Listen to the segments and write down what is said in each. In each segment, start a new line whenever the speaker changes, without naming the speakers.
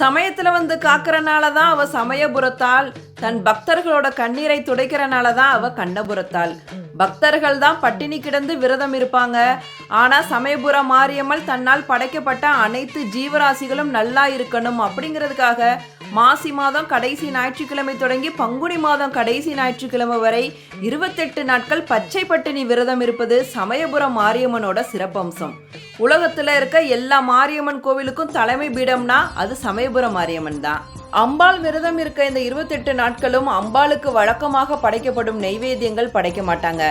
சமயத்தில் வந்து காக்கிறனால தான் அவ சமயபுரத்தால் தன் பக்தர்களோட கண்ணீரை துடைக்கிறனால தான் அவ கண்ணபுரத்தால். பக்தர்கள் தான் பட்டினி கிடந்து விரதம் இருப்பாங்க. ஆனால் சமயபுர மாரியம்மல் தன்னால் படைக்கப்பட்ட அனைத்து ஜீவராசிகளும் நல்லா இருக்கணும் அப்படிங்கிறதுக்காக மாசி மாதம் கடைசி ஞாயிற்றுக்கிழமை தொடங்கி பங்குனி மாதம் கடைசி ஞாயிற்றுக்கிழமை வரை இருபத்தெட்டு நாட்கள் பச்சை பட்டினி விரதம் இருப்பது சமயபுரம் மாரியம்மனோட சிறப்பம்சம். உலகத்துல இருக்க எல்லா மாரியம்மன் கோவிலுக்கும் தலைமை பீடம்னா அது சமயபுரம் மாரியம்மன் தான். அம்பாள் விரதம் இருக்க இந்த இருபத்தெட்டு நாட்களும் அம்பாளுக்கு வழக்கமாக படைக்கப்படும் நெய்வேத்தியங்கள் படைக்க மாட்டாங்க.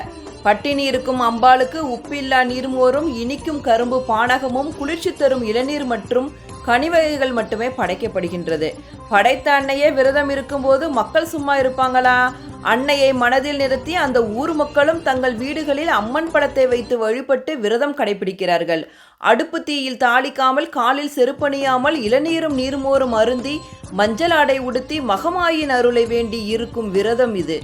பட்டினி இருக்கும் அம்பாளுக்கு உப்பில்லா நீர்மோரும் இனிக்கும் கரும்பு பானகமும் குளிர்ச்சி தரும் இளநீர் மற்றும் கனிவகைகள் மட்டுமே படைக்கப்படுகின்றது. படைத்த அன்னையே விரதம் இருக்கும்போது மக்கள் சும்மா இருப்பாங்களா? அன்னையை மனதில் நிறுத்தி அந்த ஊர் மக்களும் தங்கள் வீடுகளில் அம்மன் படத்தை வைத்து வழிபட்டு விரதம் கடைபிடிக்கிறார்கள். அடுப்பு தீயில் தாளிக்காமல் காலில் செருப்பணியாமல் இளநீரும் நீர்மோரும் அருந்தி மஞ்சள் ஆடை உடுத்தி மகமாயின் அருளை வேண்டி இருக்கும் விரதம் இது.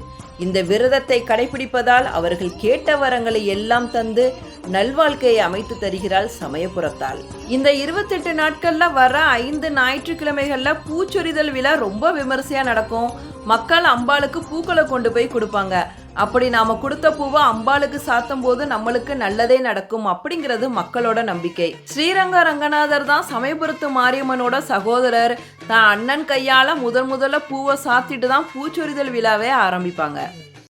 இந்த விரதத்தை கடைபிடிப்பதால் அவர்கள் கேட்ட வரங்களை எல்லாம் தந்து நல்வாழ்க்கையை அமைத்து தருகிறாள் சமயபுரத்தால். இந்த இருபத்தெட்டு நாட்கள்ல வர ஐந்து ஞாயிற்றுக்கிழமைகள்ல பூச்சொரிதல் விழா ரொம்ப விமரிசையா நடக்கும். மக்கள் அம்பாளுக்கு பூக்களை கொண்டு போய் கொடுப்பாங்க. அப்படி நாம கொடுத்த பூவை அம்பாளுக்கு சாத்தும் போது நம்மளுக்கு நல்லதே நடக்கும் அப்படிங்கிறது மக்களோட நம்பிக்கை. ஸ்ரீரங்க ரங்கநாதர் தான் சமயபுரத்து மாரியம்மனோட சகோதரர். தான் அண்ணன் கையால முதல் முதல்ல பூவை சாத்திட்டு தான் பூச்சொரிதல் விழாவே ஆரம்பிப்பாங்க.